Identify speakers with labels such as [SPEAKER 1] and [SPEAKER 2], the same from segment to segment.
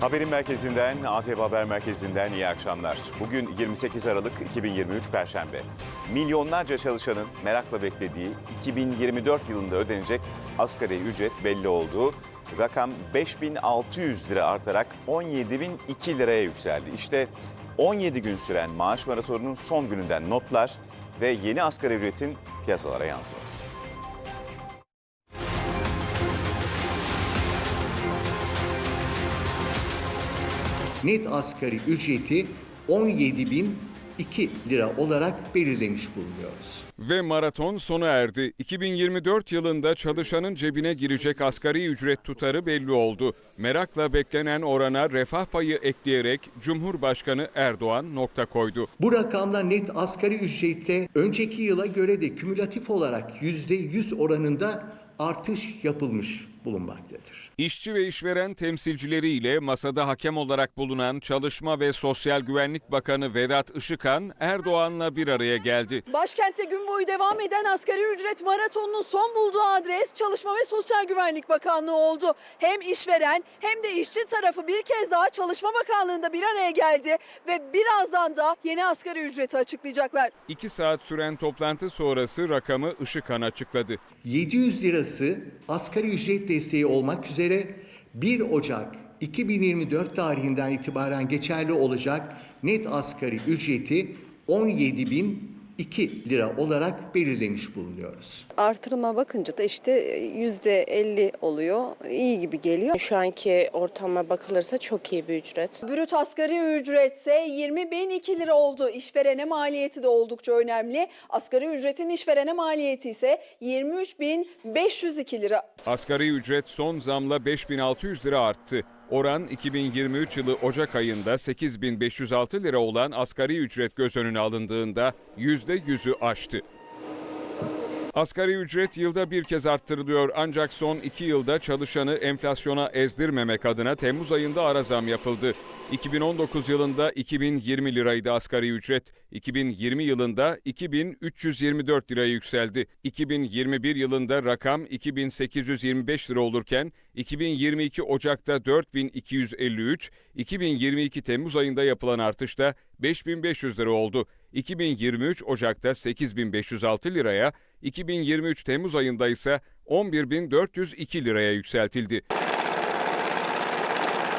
[SPEAKER 1] Haberin merkezinden, ATV Haber Merkezi'nden iyi akşamlar. Bugün 28 Aralık 2023 Perşembe. Milyonlarca çalışanın merakla beklediği 2024 yılında ödenecek asgari ücret belli oldu. Rakam 5600 lira artarak 17.002 liraya yükseldi. İşte 17 gün süren maaş maratonunun son gününden notlar ve yeni asgari ücretin piyasalara yansıması.
[SPEAKER 2] Net asgari ücreti 17.002 lira olarak belirlemiş bulunuyoruz.
[SPEAKER 3] Ve maraton sona erdi. 2024 yılında çalışanın cebine girecek asgari ücret tutarı belli oldu. Merakla beklenen orana refah payı ekleyerek Cumhurbaşkanı Erdoğan nokta koydu.
[SPEAKER 2] Bu rakamla net asgari ücrette önceki yıla göre de kümülatif olarak %100 oranında artış yapılmış bulunmaktadır.
[SPEAKER 3] İşçi ve işveren temsilcileriyle masada hakem olarak bulunan Çalışma ve Sosyal Güvenlik Bakanı Vedat Işıkhan Erdoğan'la bir araya geldi.
[SPEAKER 4] Başkentte gün boyu devam eden asgari ücret maratonunun son bulduğu adres Çalışma ve Sosyal Güvenlik Bakanlığı oldu. Hem işveren hem de işçi tarafı bir kez daha Çalışma Bakanlığı'nda bir araya geldi ve birazdan da yeni asgari ücreti açıklayacaklar.
[SPEAKER 3] İki saat süren toplantı sonrası rakamı Işıkhan açıkladı.
[SPEAKER 2] 700 lirası asgari ücret desteği olmak üzere 1 Ocak 2024 tarihinden itibaren geçerli olacak net asgari ücreti 17.002 lira olarak belirlemiş bulunuyoruz.
[SPEAKER 5] Artırıma bakınca da işte yüzde 50 oluyor. İyi gibi geliyor.
[SPEAKER 6] Şu anki ortama bakılırsa çok iyi bir ücret.
[SPEAKER 4] Brüt asgari ücretse 20.002 lira oldu. İşverene maliyeti de oldukça önemli. Asgari ücretin işverene maliyeti ise 23.502 lira.
[SPEAKER 3] Asgari ücret son zamla 5600 lira arttı. Oran 2023 yılı Ocak ayında 8506 lira olan asgari ücret göz önüne alındığında %100'ü aştı. Asgari ücret yılda bir kez arttırılıyor ancak son iki yılda çalışanı enflasyona ezdirmemek adına Temmuz ayında ara zam yapıldı. 2019 yılında 2020 liraydı asgari ücret. 2020 yılında 2324 liraya yükseldi. 2021 yılında rakam 2825 lira olurken 2022 Ocak'ta 4253, 2022 Temmuz ayında yapılan artışta 5500 lira oldu. 2023 Ocak'ta 8506 liraya, 2023 Temmuz ayında ise 11402 liraya yükseltildi.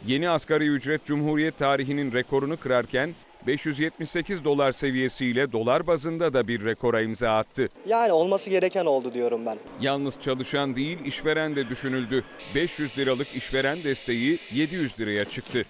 [SPEAKER 3] Yeni asgari ücret Cumhuriyet tarihinin rekorunu kırarken 578 dolar seviyesiyle dolar bazında da bir rekora imza attı.
[SPEAKER 7] Yani olması gereken oldu diyorum ben.
[SPEAKER 3] Yalnız çalışan değil işveren de düşünüldü. 500 liralık işveren desteği 700 liraya çıktı.